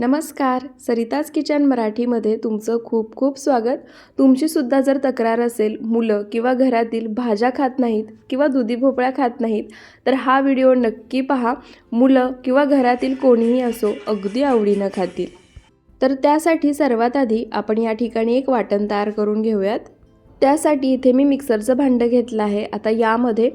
नमस्कार. सरिताज किचन मराठीमध्ये तुमचं खूप खूप स्वागत. तुमचीसुद्धा जर तक्रार असेल मुलं किंवा घरातील भाज्या खात नाहीत किंवा दुधी भोपळ्या खात नाहीत तर हा व्हिडिओ नक्की पहा. मुलं किंवा घरातील कोणीही असो अगदी आवडीनं खातील. तर त्यासाठी सर्वात आधी आपण या ठिकाणी एक वाटण तयार करून घेऊयात. त्यासाठी इथे मी मिक्सरचं भांडं घेतलं आहे. आता यामध्ये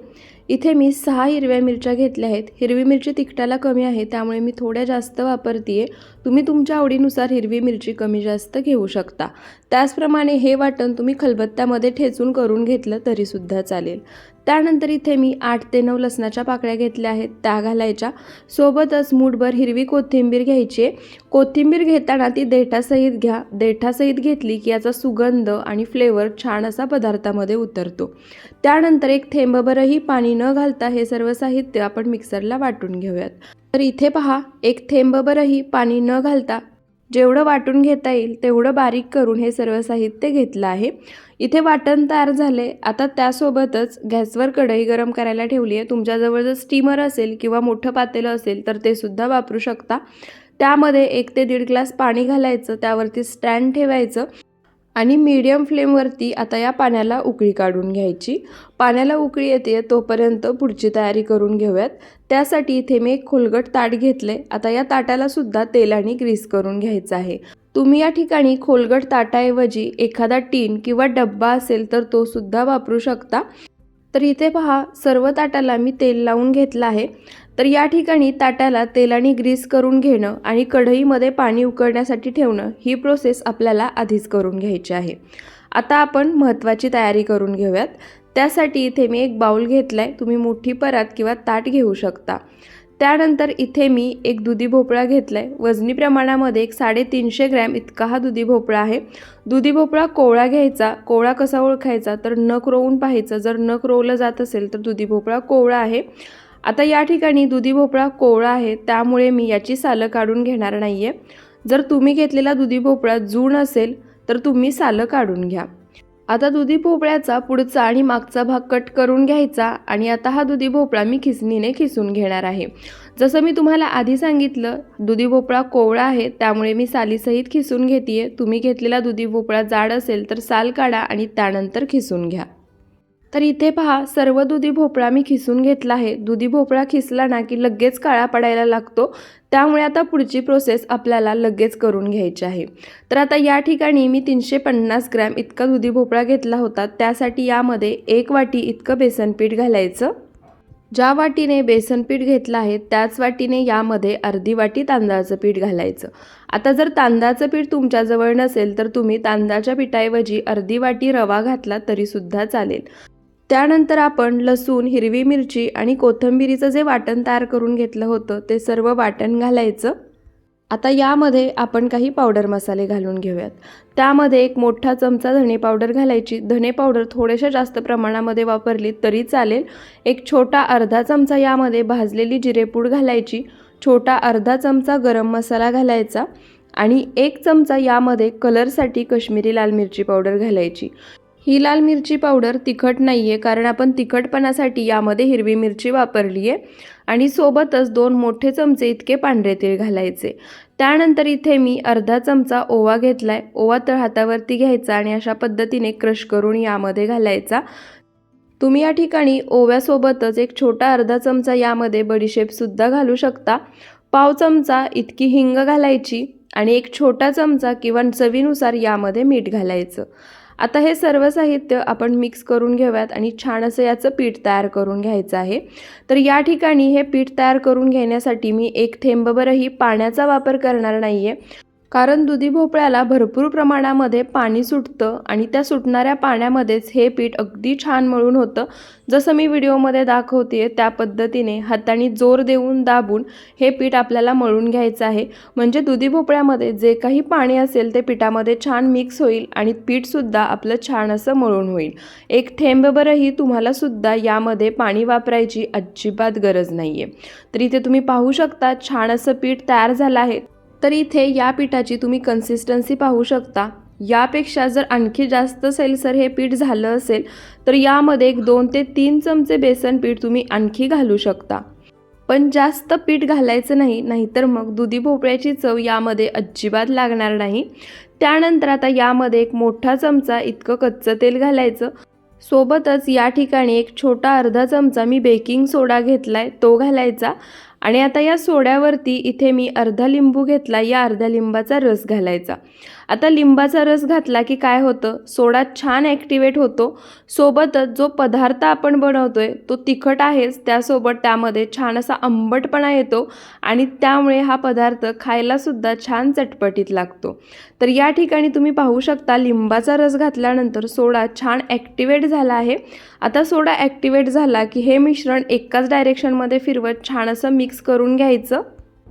इथे मी सहा हिरव्या मिरच्या घेतल्या आहेत. हिरवी मिरची तिखटाला कमी आहे त्यामुळे मी थोड्या जास्त वापरते आहे तुम्ही तुमच्या आवडीनुसार हिरवी मिरची कमी जास्त घेऊ शकता. त्याचप्रमाणे हे वाटण तुम्ही खलबत्त्यामध्ये ठेचून करून घेतलं तरीसुद्धा चालेल. त्यानंतर इथे मी आठ ते नऊ लसणाच्या पाकळ्या घेतल्या आहेत. त्या घालायच्या. सोबतच मूठभर हिरवी कोथिंबीर घ्यायची आहे. कोथिंबीर घेताना ती देठासहित घ्या. देठासहित घेतली की याचा सुगंध आणि फ्लेवर छान असा पदार्थामध्ये उतरतो. त्यानंतर एक थेंबभरही पाणी न घालता हे सर्व साहित्य आपण मिक्सरला वाटून घेऊयात. तर इथे पहा एक थेंबभरही पाणी न घालता जेवढं वाटून घेता येईल तेवढं बारीक करून हे सर्व साहित्य घेतलं आहे. इथे वाटण तयार झाले. आता त्यासोबतच गॅसवर कढई गरम करायला ठेवली आहे. तुमच्याजवळ जर स्टीमर असेल किंवा मोठं पातेलं असेल तर ते सुद्धा वापरू शकता. त्यामध्ये एक ते दीड ग्लास पाणी घालायचं. त्यावरती स्टँड ठेवायचं. आणि मीडियम फ्लेमवरती आता या पाण्याला उकळी काढून घ्यायची. पाण्याला उकळी येते तोपर्यंत पुढची तयारी करून घेऊयात. त्यासाठी इथे मी एक खोलगट ताट घेतले. आता या ताटाला सुद्धा तेलाने ग्रीस करून घ्यायचं आहे. तुम्ही या ठिकाणी खोलगट ताटाऐवजी एखादा टीन किंवा डब्बा असेल तर तो सुद्धा वापरू शकता. तर इथे पहा सर्व ताटाला मी तेल लावून घेतलं आहे. तर या ठिकाणी ताटाला तेलाने ग्रीस करून घेणं आणि कढईमध्ये पाणी उकळण्यासाठी ठेवणं ही प्रोसेस आपल्याला आधीच करून घ्यायची आहे. आता आपण महत्त्वाची तयारी करून घेऊयात. त्यासाठी इथे मी एक बाऊल घेतला आहे तुम्ही मोठी परात किंवा ताट घेऊ शकता. त्यानंतर इथे मी एक दुधी भोपळा घेतला आहे वजनी प्रमाणामध्ये एक साडेतीनशे ग्रॅम इतका हा दुधी भोपळा आहे. दुधी भोपळा कोवळा घ्यायचा. कोवळा कसा ओळखायचा? तर नख रोवून पाहायचं. जर नख रोवलं जात असेल तर दुधी भोपळा कोवळा आहे. आता या ठिकाणी दुधी भोपळा कोवळा आहे त्यामुळे मी याची सालं काढून घेणार नाही आहे जर तुम्ही घेतलेला दुधी भोपळा जून असेल तर तुम्ही सालं काढून घ्या. आता दुधी भोपळ्याचा पुढचा आणि मागचा भाग कट करून घ्यायचा आणि आता हा दुधी भोपळा मी खिसणीने खिसून घेणार आहे. जसं मी तुम्हाला आधी सांगितलं दुधी भोपळा कोवळा आहे त्यामुळे मी सालीसहित खिसून घेते तुम्ही घेतलेला दुधी भोपळा जाड असेल तर साल काढा आणि त्यानंतर खिसून घ्या. तर इथे पहा सर्व दुधी भोपळा मी खिसून घेतला आहे. दुधी भोपळा खिसला ना की लगेच काळा पडायला लागतो. त्यामुळे आता पुढची प्रोसेस आपल्याला लगेच करून घ्यायची आहे. तर आता या ठिकाणी मी तीनशे पन्नास ग्रॅम इतका दुधी भोपळा घेतला होता. त्यासाठी यामध्ये एक वाटी इतकं बेसनपीठ घालायचं. ज्या वाटीने बेसनपीठ घेतलं आहे त्याच वाटीने यामध्ये अर्धी वाटी तांदळाचं पीठ घालायचं. आता जर तांदळाचं पीठ तुमच्याजवळ नसेल तर तुम्ही तांदळाच्या पिठाऐवजी अर्धी वाटी रवा घातला तरीसुद्धा चालेल. त्यानंतर आपण लसूण हिरवी मिरची आणि कोथिंबिरीचं जे वाटण तयार करून घेतलं होतं ते सर्व वाटण घालायचं. आता यामध्ये आपण काही पावडर मसाले घालून घेऊयात. त्यामध्ये एक मोठा चमचा धणे पावडर घालायची. धणे पावडर थोड्याशा जास्त प्रमाणामध्ये वापरली तरी चालेल. एक छोटा अर्धा चमचा यामध्ये भाजलेली जिरेपूड घालायची. छोटा अर्धा चमचा गरम मसाला घालायचा. आणि एक चमचा यामध्ये कलरसाठी कश्मीरी लाल मिरची पावडर घालायची. ही लाल मिरची पावडर तिखट नाही आहे कारण आपण तिखटपणासाठी यामध्ये हिरवी मिरची वापरली आहे आणि सोबतच दोन मोठे चमचे इतके पांढरे तीळ घालायचे. त्यानंतर इथे मी अर्धा चमचा ओवा घेतला आहे ओवा तळ हातावरती घ्यायचा आणि अशा पद्धतीने क्रश करून यामध्ये घालायचा. तुम्ही या ठिकाणी ओव्यासोबतच एक छोटा अर्धा चमचा यामध्ये बडीशेपसुद्धा घालू शकता. पाव चमचा इतकी हिंग घालायची आणि एक छोटा चमचा किंवा चवीनुसार यामध्ये मीठ घालायचं. आता हे सर्व साहित्य आपण मिक्स करून घेऊयात आणि छान असं याचं पीठ तयार करून घ्यायचं आहे. तर या ठिकाणी हे पीठ तयार करून घेण्यासाठी मी एक थेंबभरही पाण्याचा वापर करणार नाही आहे कारण दुधी भोपळ्याला भरपूर प्रमाणामध्ये पाणी सुटतं आणि त्या सुटणाऱ्या पाण्यामध्येच हे पीठ अगदी छान मळून होतं. जसं मी व्हिडिओमध्ये दाखवते त्या पद्धतीने हाताने जोर देऊन दाबून हे पीठ आपल्याला मळून घ्यायचं आहे. म्हणजे दुधी भोपळ्यामध्ये जे काही पाणी असेल ते पिठामध्ये छान मिक्स होईल आणि पीठसुद्धा आपलं छान असं मळून होईल. एक थेंबभरही तुम्हालासुद्धा यामध्ये पाणी वापरायची अजिबात गरज नाही आहे तर इथे तुम्ही पाहू शकता छान असं पीठ तयार झालं आहे. तर इथे या पिठाची तुम्ही कन्सिस्टन्सी पाहू शकता. यापेक्षा जर आणखी जास्त सैलसर हे पीठ झालं असेल तर यामध्ये एक दोन ते तीन चमचे बेसन पीठ तुम्ही आणखी घालू शकता. पण जास्त पीठ घालायचं नाही नाहीतर मग दुधी भोपळ्याची चव यामध्ये अजिबात लागणार नाही. त्यानंतर आता यामध्ये एक मोठा चमचा इतकं कच्चं तेल घालायचं. सोबतच या ठिकाणी एक छोटा अर्धा चमचा मी बेकिंग सोडा घेतला आहे तो घालायचा. आणि आता या सोड्यावरती इथे मी अर्धा लिंबू घेतला या अर्ध्या लिंबाचा रस घालायचा. आता लिंबाचा रस घातला की काय होतं? सोडा छान ॲक्टिवेट होतो. सोबतच जो पदार्थ आपण बनवतोय तो तिखट आहेच. त्यासोबत त्यामध्ये छान असा आंबटपणा येतो आणि त्यामुळे हा पदार्थ खायलासुद्धा छान चटपटीत लागतो. तर या ठिकाणी तुम्ही पाहू शकता लिंबाचा रस घातल्यानंतर सोडा छान ॲक्टिवेट झाला आहे. आता सोडा ॲक्टिवेट झाला की हे मिश्रण एकाच डायरेक्शनमध्ये फिरवत छान असं मिक्स करून घ्यायचं.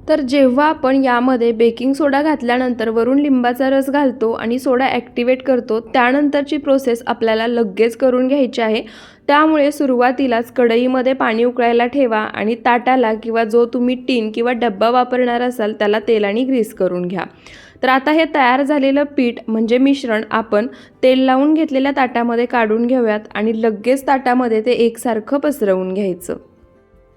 तर जेव्हा आपण यामध्ये बेकिंग सोडा घातल्यानंतर वरून लिंबाचा रस घालतो आणि सोडा ॲक्टिवेट करतो त्यानंतरची प्रोसेस आपल्याला लगेच करून घ्यायची आहे. त्यामुळे सुरुवातीलाच कढईमध्ये पाणी उकळायला ठेवा आणि ताटाला किंवा जो तुम्ही टीन किंवा डब्बा वापरणार असाल त्याला तेलाने ग्रीस करून घ्या. तर आता हे तयार झालेलं पीठ म्हणजे मिश्रण आपण तेल लावून घेतलेल्या ताटामध्ये काढून घेऊयात आणि लगेच ताटामध्ये ते एकसारखं पसरवून घ्यायचं.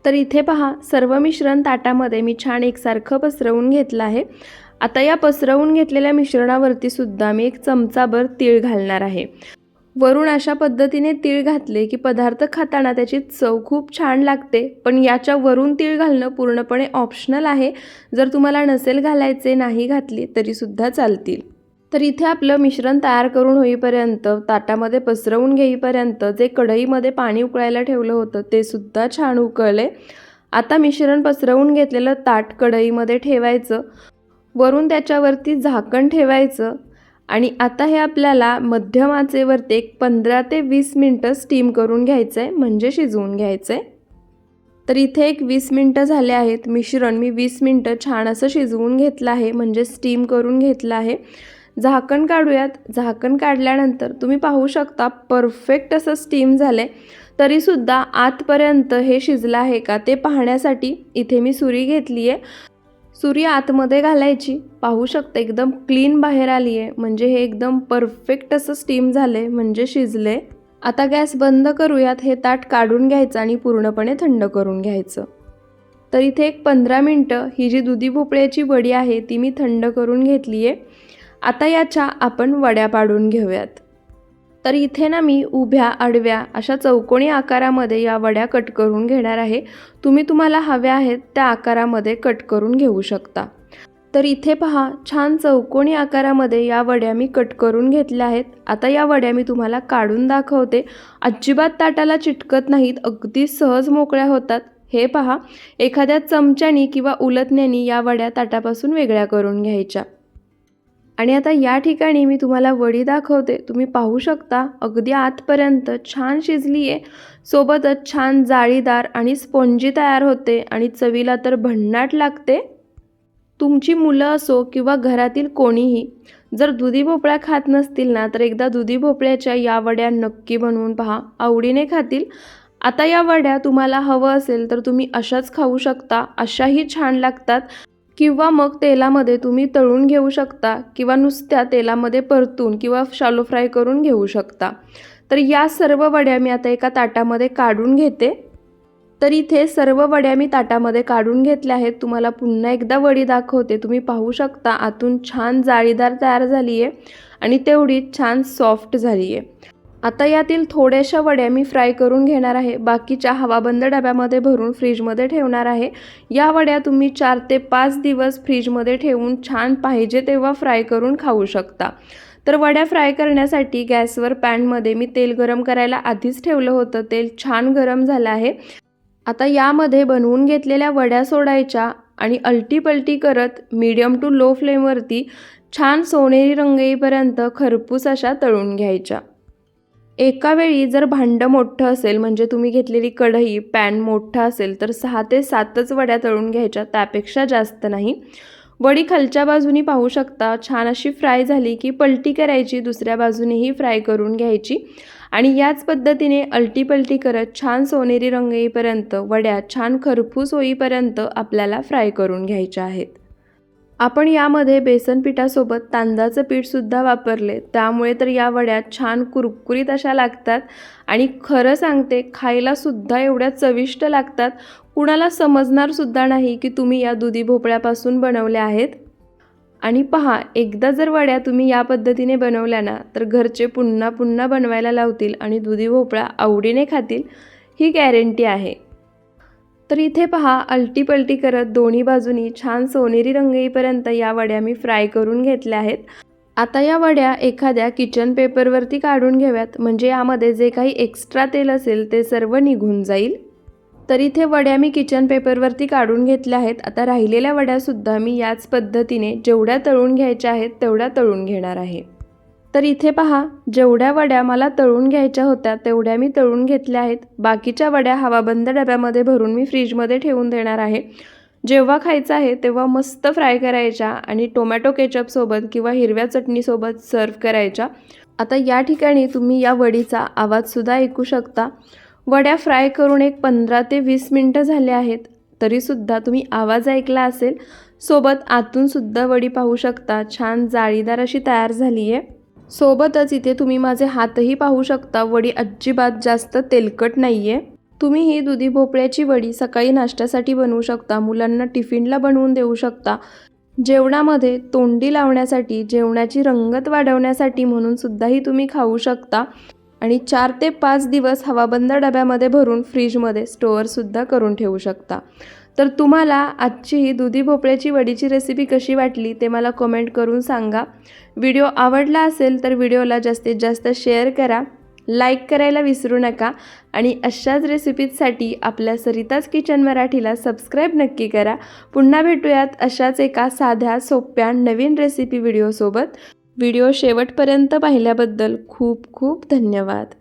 तर इथे पहा सर्व मिश्रण ताटामध्ये मी छान एकसारखं पसरवून घेतलं आहे. आता या पसरवून घेतलेल्या मिश्रणावरती सुद्धा मी एक चमचाभर तीळ घालणार आहे. वरून अशा पद्धतीने तीळ घातले की पदार्थ खाताना त्याची चव खूप छान लागते पण याच्या वरून तीळ घालणं पूर्णपणे ऑप्शनल आहे. जर तुम्हाला नसेल घालायचे नाही घातली तरीसुद्धा चालतील. तर इथे आपलं मिश्रण तयार करून होईपर्यंत ताटामध्ये पसरवून घेईपर्यंत जे कढईमध्ये पाणी उकळायला ठेवलं होतं ते सुद्धा छान उकळले. आता मिश्रण पसरवून घेतलेलं ताट कढईमध्ये ठेवायचं. वरून त्याच्यावरती झाकण ठेवायचं. आणि आता हे आपल्याला मध्यम आचेवरती एक पंधरा ते वीस मिनटं स्टीम करून घ्यायचं आहे म्हणजे शिजवून घ्यायचं आहे तर इथे एक वीस मिनटं झाले आहेत. मिश्रण मी वीस मिनटं छान असं शिजवून घेतलं आहे म्हणजे स्टीम करून घेतलं आहे. झाकण काढूयात. झाकण काढल्यानंतर तुम्ही पाहू शकता परफेक्ट असं स्टीम झालं आहे तरीसुद्धा आतपर्यंत हे शिजलं आहे का ते पाहण्यासाठी इथे मी सुरी घेतली आहे सुरी आतमध्ये घालायची. पाहू शकता एकदम क्लीन बाहेर आली आहे म्हणजे हे एकदम परफेक्ट असं स्टीम झालं आहे म्हणजे शिजले आता गॅस बंद करूयात. हे ताट काढून घ्यायचं आणि पूर्णपणे थंड करून घ्यायचं. तर इथे एक पंधरा मिनटं ही जी दुधी भोपळ्याची वडी आहे ती मी थंड करून घेतली आहे आता याच्या आपण वड्या पाडून घेऊयात. तर इथे ना मी उभ्या आडव्या अशा चौकोनी आकारामध्ये या वड्या कट करून घेणार आहे. तुम्ही तुम्हाला हव्या आहेत त्या आकारामध्ये कट करून घेऊ शकता. तर इथे पहा छान चौकोनी आकारामध्ये या वड्या मी कट करून घेतल्या आहेत. आता या वड्या मी तुम्हाला काढून दाखवते. अजिबात ताटाला चिटकत नाहीत अगदी सहज मोकळ्या होतात. हे पहा एखाद्या चमच्यानी किंवा उलटण्यानी या वड्या ताटापासून वेगळ्या करून घ्यायच्या. आणि आता या ठिकाणी मी तुम्हाला वडी दाखवते. तुम्ही पाहू शकता अगदी आतपर्यंत छान शिजली आहे सोबतच छान जाळीदार आणि स्पॉन्जी तयार होते आणि चवीला तर भन्नाट लागते. तुमची मुलं असो किंवा घरातील कोणीही जर दुधी भोपळ्या खात नसतील ना तर एकदा दुधी भोपळ्याच्या या वड्या नक्की बनवून पहा. आवडीने खातील. आता या वड्या तुम्हाला हवं असेल तर तुम्ही अशाच खाऊ शकता. अशाही छान लागतात. किंवा मग तेलामध्ये तुम्ही तळून घेऊ शकता किंवा नुसत्या तेलामध्ये परतून किंवा शालो फ्राय करून घेऊ शकता. तर या सर्व वड्या मी आता एका ताटामध्ये काढून घेते. तर इथे सर्व वड्या मी ताटामध्ये काढून घेतल्या आहेत. तुम्हाला पुन्हा एकदा वडी दाखवते. तुम्ही पाहू शकता आतून छान जाळीदार तयार झाली आहे आणि तेवढी छान सॉफ्ट झाली आहे आता यातील थोड्याशा वड्या मी फ्राय करून घेणार आहे. बाकीच्या हवाबंद डब्यामध्ये भरून फ्रीजमध्ये ठेवणार आहे. या वड्या तुम्ही चार ते पाच दिवस फ्रीजमध्ये ठेवून छान पाहिजे तेव्हा फ्राय करून खाऊ शकता. तर वड्या फ्राय करण्यासाठी गॅसवर पॅनमध्ये मी तेल गरम करायला आधीच ठेवलं होतं. तेल छान गरम झालं आहे. आता यामध्ये बनवून घेतलेल्या वड्या सोडायच्या आणि अलटीपलटी करत मीडियम टू लो फ्लेमवरती छान सोनेरी रंग येईपर्यंत खरपूस अशा तळून घ्यायच्या. एका वेळी जर भांडं मोठं असेल म्हणजे तुम्ही घेतलेली कढई पॅन मोठा असेल तर सहा ते सातच वड्या तळून घ्यायच्या त्यापेक्षा जास्त नाही. वडी खालच्या बाजूनी पाहू शकता छान अशी फ्राय झाली की पलटी करायची दुसऱ्या बाजूनेही फ्राय करून घ्यायची. आणि याच पद्धतीने अलटी पलटी करत छान सोनेरी रंग येईपर्यंत वड्या छान खरपूस होईपर्यंत आपल्याला फ्राय करून घ्यायच्या आहेत. आपण यामध्ये बेसन पिठासोबत तांदळाचं पीठसुद्धा वापरले. त्यामुळे तर या वड्या छान कुरकुरीत अशा लागतात आणि खरं सांगते खायलासुद्धा एवढ्या चविष्ट लागतात. कुणाला समजणारसुद्धा नाही की तुम्ही या दुधी भोपळ्यापासून बनवल्या आहेत. आणि पहा एकदा जर वड्या तुम्ही या पद्धतीने बनवल्या ना तर घरचे पुन्हा पुन्हा बनवायला लावतील आणि दुधी भोपळा आवडीने खातील. ही गॅरंटी आहे. तर इथे पहा अलटी पलटी करत दोन्ही बाजूनी छान सोनेरी रंग येईपर्यंत या वड्या मी फ्राय करून घेतल्या आहेत. आता या वड्या एखाद्या किचन पेपरवरती काढून घ्याव्यात म्हणजे यामध्ये जे काही एक्स्ट्रा तेल असेल ते सर्व निघून जाईल. तर इथे वड्या मी किचन पेपरवरती काढून घेतल्या आहेत. आता राहिलेल्या वड्यासुद्धा मी याच पद्धतीने जेवढ्या तळून घ्यायच्या आहेत तेवढ्या तळून घेणार आहे. तर इथे पहा जेवढ्या वड्या मला तळून घ्यायच्या होत्या तेवढ्या मी तळून घेतल्या आहेत. बाकीच्या वड्या हवाबंद डब्यामध्ये भरून मी फ्रीजमध्ये ठेवून देणार आहे. जेव्हा खायचं आहे तेव्हा मस्त फ्राय करायच्या आणि टोमॅटो केचपसोबत किंवा हिरव्या चटणीसोबत सर्व करायच्या. आता या ठिकाणी तुम्ही या वडीचा आवाजसुद्धा ऐकू शकता. वड्या फ्राय करून एक पंधरा ते वीस मिनटं झाले आहेत तरीसुद्धा तुम्ही आवाज ऐकला असेल. सोबत आतूनसुद्धा वडी पाहू शकता. छान जाळीदार अशी तयार झाली आहे सोबतच इथे तुम्ही माझे हातही पाहू शकता. वडी अजिबात जास्त तेलकट नाही आहे तुम्ही ही दुधी भोपळ्याची वडी सकाळी नाश्त्यासाठी बनवू शकता. मुलांना टिफिनला बनवून देऊ शकता. जेवणामध्ये तोंडी लावण्यासाठी जेवणाची रंगत वाढवण्यासाठी म्हणून सुद्धाही तुम्ही खाऊ शकता. आणि चार ते पाच दिवस हवाबंद डब्यामध्ये भरून फ्रीजमध्ये स्टोअरसुद्धा करून ठेवू शकता. तर तुम्हाला आजची ही दुधी भोपळ्याची वडीची रेसिपी कशी वाटली ते मला कमेंट करून सांगा. व्हिडिओ आवडला असेल तर व्हिडिओला जास्तीत जास्त शेअर करा. लाईक करायला विसरू नका आणि अशाच रेसिपीजसाठी आपल्या सरिताज किचन मराठीला सबस्क्राईब नक्की करा. पुन्हा भेटूयात अशाच एका साध्या सोप्या नवीन रेसिपी व्हिडिओसोबत व्हिडिओ शेवटपर्यंत पाहिल्याबद्दल खूप खूप धन्यवाद.